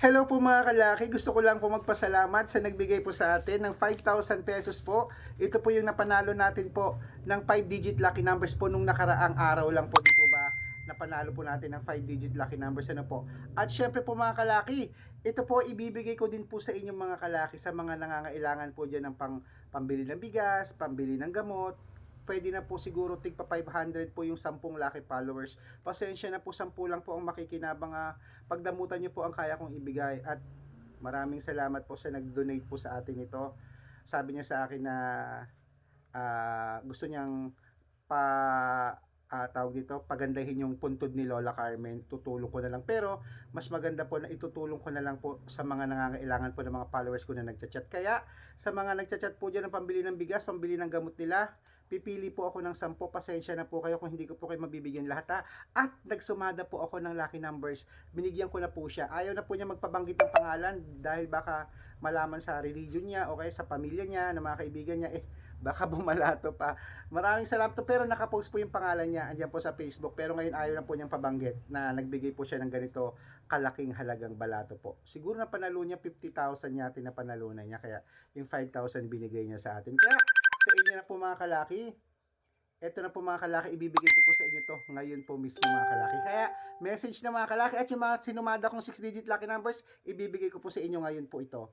Hello po mga kalaki, gusto ko lang po magpasalamat sa nagbigay po sa atin ng 5,000 pesos po. Ito po yung napanalo natin po ng 5-digit lucky numbers po nung nakaraang araw lang po, di po ba? Napanalo po natin ng 5-digit lucky numbers, ano po. At syempre po mga kalaki, ito po ibibigay ko din po sa inyong mga kalaki sa mga nangangailangan po dyan ng pang, pambili ng bigas, pambili ng gamot, pwede na po siguro tig pa 500 po yung 10 lucky followers. Pasensya na po 10 lang po ang makikinabang ah, pagdamutan niyo po ang kaya kong ibigay at maraming salamat po sa nag-donate po sa atin ito. Sabi niya sa akin na ah, gusto niyang pa ah, tawag dito, pagandahin yung puntod ni Lola Carmen, tutulong ko na lang. Pero, mas maganda po na itutulong ko na lang po sa mga nangangailangan po ng mga followers ko na nagchat-chat. Kaya, sa mga nagchat-chat po dyan ng pambili ng bigas, pambili ng gamot nila, pipili po ako ng 10, pasensya na po kayo kung hindi ko po kayo mabibigyan lahat ha. At nagsumada po ako ng lucky numbers, binigyan ko na po siya. Ayaw na po niya magpabanggit ng pangalan dahil baka malaman sa religion niya o kaya sa pamilya niya, ng mga kaibigan niya, eh, baka bumalato pa. Maraming salamat to pero nakapost po yung pangalan niya andyan po sa Facebook pero ngayon ayaw na po niyang pabanggit na nagbigay po siya ng ganito kalaking halagang balato po. Siguro na panalo niya 50,000 yata na panalunan niya kaya yung 5,000 binigay niya sa atin. Kaya sa inyo na po mga kalaki, ito na po mga kalaki, ibibigay ko po sa inyo to ngayon po mismo mga kalaki. Kaya message na mga kalaki at yung mga sinumada kong 6 digit lucky numbers, ibibigay ko po sa inyo ngayon po ito.